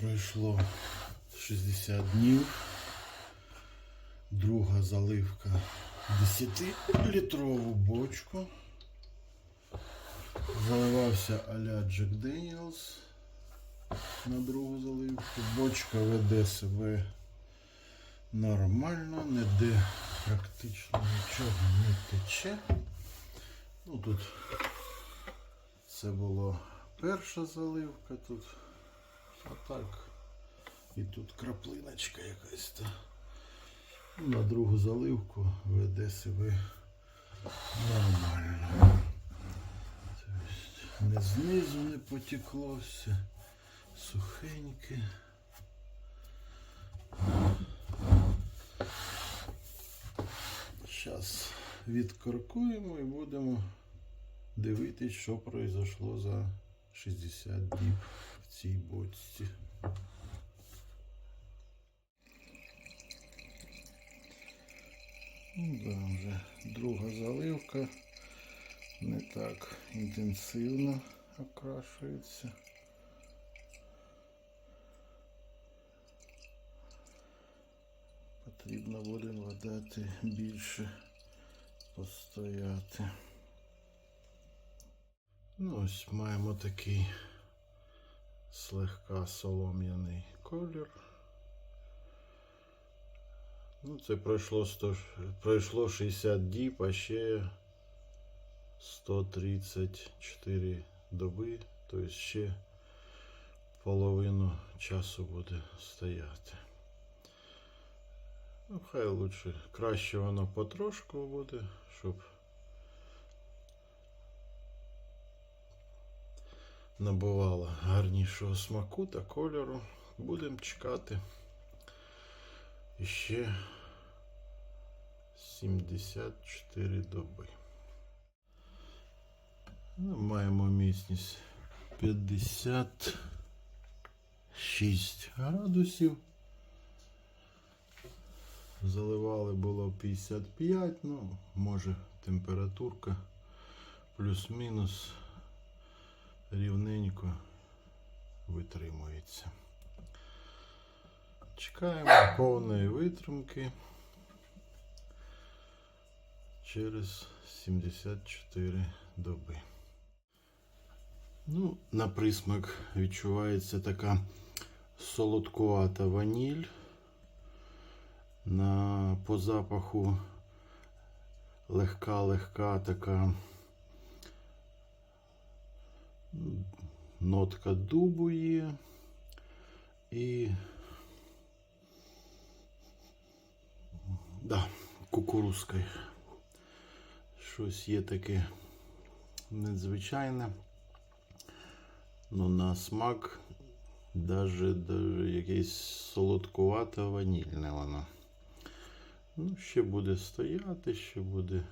Пройшло 60 днів. Друга заливка 10-літрову бочку. Заливався а-ля Джек Деніелс на другу заливку. Бочка веде себе нормально, ніде практично нічого не тече. Ну тут це була перша заливка, тут отак. І тут краплиночка якась. Та. На другу заливку веде себе нормально. Тобто не знизу не потекло все, сухеньке. Зараз відкоркуємо і будемо дивитись, що произошло за 60 діб цій бочці. Ну, да, вже друга заливка не так інтенсивно окрашується. Потрібно буде дати більше постояти. Ну, ось маємо такий слегка солом'яний колір. Ну, це пройшло 100, пройшло 60 діб, а ще 134 доби, тобто ще половину часу буде стояти. Ну, хай лучше, краще воно потрошку буде, щоб набувало гарнішого смаку та кольору. Будемо чекати. Ще 74 доби. Ну, маємо міцність 56 градусів. Заливали було 55, ну, може температурка плюс-мінус рівненько витримується. Чекаємо повної витримки через 74 доби. Ну, на присмак відчувається така солодкувата ваніль. На, по запаху легка-легка така нотка дубу є. І Да, кукурузкою. Щось є таке незвичайне. Ну, на смак даже, даже якесь солодкувате ванільне воно. Ну, ще буде стояти, ще буде.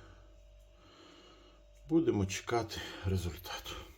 Будемо чекати результату.